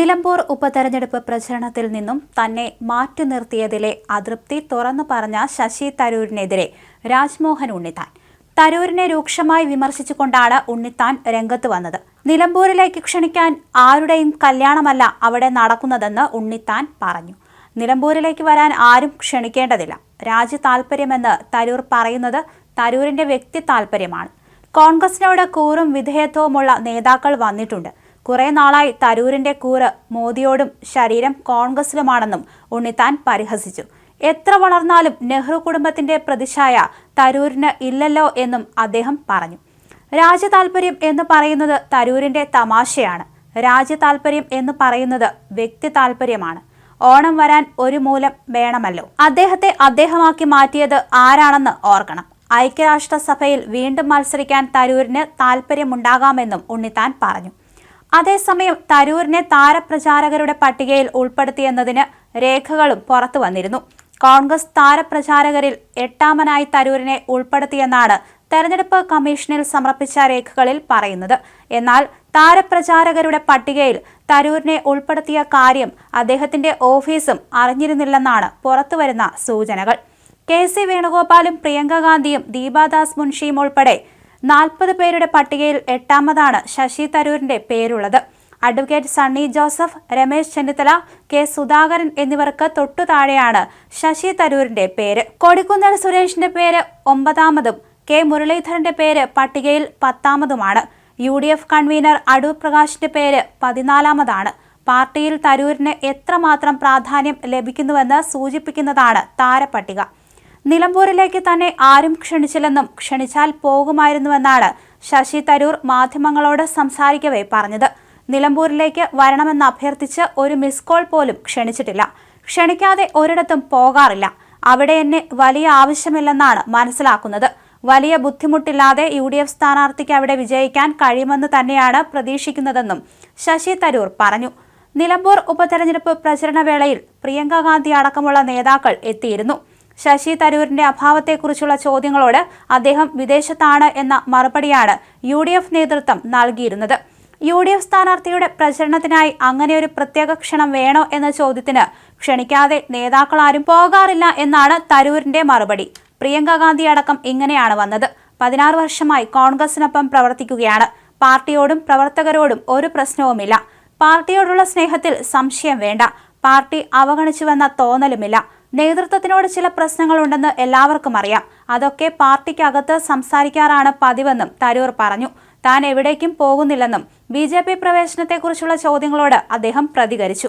നിലമ്പൂർ ഉപതെരഞ്ഞെടുപ്പ് പ്രചരണത്തിൽ നിന്നും തന്നെ മാറ്റി നിർത്തിയതിലെ അതൃപ്തി തുറന്നു പറഞ്ഞ ശശി തരൂരിനെതിരെ രാജ്മോഹൻ ഉണ്ണിത്താൻ. തരൂരിനെ രൂക്ഷമായി വിമർശിച്ചുകൊണ്ടാണ് ഉണ്ണിത്താൻ രംഗത്ത് വന്നത്. നിലമ്പൂരിലേക്ക് ക്ഷണിക്കാൻ ആരുടെയും കല്യാണമല്ല അവിടെ നടക്കുന്നതെന്ന് ഉണ്ണിത്താൻ പറഞ്ഞു. നിലമ്പൂരിലേക്ക് വരാൻ ആരും ക്ഷണിക്കേണ്ടതില്ല. രാജ്യ താല്പര്യമെന്ന് തരൂർ പറയുന്നത് തരൂരിന്റെ വ്യക്തി താല്പര്യമാണ് കോൺഗ്രസിനോട് കൂറും വിധേയത്വവുമുള്ള നേതാക്കൾ വന്നിട്ടുണ്ട്. കുറെ നാളായി തരൂരിന്റെ കൂറ് മോദിയോടും ശരീരം കോൺഗ്രസിലുമാണെന്നും ഉണ്ണിത്താൻ പരിഹസിച്ചു. എത്ര വളർന്നാലും നെഹ്റു കുടുംബത്തിന്റെ പ്രതിച്ഛായ തരൂരിന് ഇല്ലല്ലോ എന്നും അദ്ദേഹം പറഞ്ഞു. രാജ്യതാൽപര്യം എന്ന് പറയുന്നത് തരൂരിന്റെ തമാശയാണ്. രാജ്യതാൽപര്യം എന്ന് പറയുന്നത് വ്യക്തി താൽപര്യമാണ്. ഓണം വരാൻ ഒരു മൂലം വേണമല്ലോ. അദ്ദേഹത്തെ അദ്ദേഹമാക്കി മാറ്റിയത് ആരാണെന്ന് ഓർക്കണം. ഐക്യരാഷ്ട്രസഭയിൽ വീണ്ടും മത്സരിക്കാൻ തരൂരിന് താൽപ്പര്യമുണ്ടാകാമെന്നും ഉണ്ണിത്താൻ പറഞ്ഞു. അതേസമയം തരൂരിനെ താരപ്രചാരകരുടെ പട്ടികയിൽ ഉൾപ്പെടുത്തിയെന്നതിന് രേഖകളും പുറത്തു വന്നിരുന്നു. കോൺഗ്രസ് താരപ്രചാരകരിൽ എട്ടാമനായി തരൂരിനെ ഉൾപ്പെടുത്തിയെന്നാണ് തെരഞ്ഞെടുപ്പ് കമ്മീഷനിൽ സമർപ്പിച്ച രേഖകളിൽ പറയുന്നത്. എന്നാൽ താരപ്രചാരകരുടെ പട്ടികയിൽ തരൂരിനെ ഉൾപ്പെടുത്തിയ കാര്യം അദ്ദേഹത്തിന്റെ ഓഫീസും അറിഞ്ഞിരുന്നില്ലെന്നാണ് പുറത്തുവരുന്ന സൂചനകൾ. കെ സി വേണുഗോപാലും പ്രിയങ്ക ഗാന്ധിയും ദീപാദാസ് മുൻഷിയും ഉൾപ്പെടെ നാൽപ്പത് പേരുടെ പട്ടികയിൽ എട്ടാമതാണ് ശശി തരൂരിന്റെ പേരുള്ളത്. അഡ്വക്കേറ്റ് സണ്ണി ജോസഫ് രമേശ് ചെന്നിത്തല കെ സുധാകരൻ എന്നിവർക്ക് തൊട്ടു താഴെയാണ് ശശി തരൂരിന്റെ പേര്. കൊടിക്കുന്നിൽ സുരേഷിന്റെ പേര് ഒമ്പതാമതും കെ മുരളീധരന്റെ പേര് പട്ടികയിൽ പത്താമതുമാണ്. U D F convener Adoor പ്രകാശിന്റെ പേര് പതിനാലാമതാണ്. പാർട്ടിയിൽ തരൂരിന് എത്രമാത്രം പ്രാധാന്യം ലഭിക്കുന്നുവെന്ന് സൂചിപ്പിക്കുന്നതാണ് താരപ്പട്ടിക. നിലമ്പൂരിലേക്ക് തന്നെ ആരും ക്ഷണിച്ചില്ലെന്നും ക്ഷണിച്ചാൽ പോകുമായിരുന്നുവെന്നാണ് ശശി തരൂർ മാധ്യമങ്ങളോട് സംസാരിക്കവേ പറഞ്ഞത്. നിലമ്പൂരിലേക്ക് വരണമെന്ന് അഭ്യർത്ഥിച്ച് ഒരു മിസ് കോൾ പോലും ക്ഷണിച്ചിട്ടില്ല. ക്ഷണിക്കാതെ ഒരിടത്തും പോകാറില്ല. അവിടെ എന്നെ വലിയ ആവശ്യമില്ലെന്നാണ് മനസ്സിലാക്കുന്നത്. വലിയ ബുദ്ധിമുട്ടില്ലാതെ യു ഡി എഫ് സ്ഥാനാർത്ഥിക്ക് അവിടെ വിജയിക്കാൻ കഴിയുമെന്ന് തന്നെയാണ് പ്രതീക്ഷിക്കുന്നതെന്നും ശശി തരൂർ പറഞ്ഞു. നിലമ്പൂർ ഉപതെരഞ്ഞെടുപ്പ് പ്രചരണ വേളയിൽ പ്രിയങ്ക ഗാന്ധി അടക്കമുള്ള നേതാക്കൾ എത്തിയിരുന്നു. ശശി തരൂരിന്റെ അഭാവത്തെക്കുറിച്ചുള്ള ചോദ്യങ്ങളോട് അദ്ദേഹം വിദേശത്താണ് എന്ന മറുപടിയാണ് യു നേതൃത്വം നൽകിയിരുന്നത്. യു ഡി എഫ് സ്ഥാനാർത്ഥിയുടെ പ്രചരണത്തിനായി അങ്ങനെ ഒരു പ്രത്യേക ക്ഷണം വേണോ എന്ന ചോദ്യത്തിന് ക്ഷണിക്കാതെ നേതാക്കളാരും പോകാറില്ല എന്നാണ് തരൂരിന്റെ മറുപടി. പ്രിയങ്ക ഗാന്ധി അടക്കം ഇങ്ങനെയാണ് വന്നത്. പതിനാറ് വർഷമായി കോൺഗ്രസിനൊപ്പം പ്രവർത്തിക്കുകയാണ്. പാർട്ടിയോടും പ്രവർത്തകരോടും ഒരു പ്രശ്നവുമില്ല. പാർട്ടിയോടുള്ള സ്നേഹത്തിൽ സംശയം വേണ്ട. പാർട്ടി അവഗണിച്ചുവെന്ന തോന്നലുമില്ല. നേതൃത്വത്തിനോട് ചില പ്രശ്നങ്ങളുണ്ടെന്ന് എല്ലാവർക്കും അറിയാം. അതൊക്കെ പാർട്ടിക്കകത്ത് സംസാരിക്കാറാണ് പതിവെന്നും തരൂർ പറഞ്ഞു. താൻ എവിടേക്കും പോകുന്നില്ലെന്നും ബി ജെ പി പ്രവേശനത്തെക്കുറിച്ചുള്ള ചോദ്യങ്ങളോട് അദ്ദേഹം പ്രതികരിച്ചു.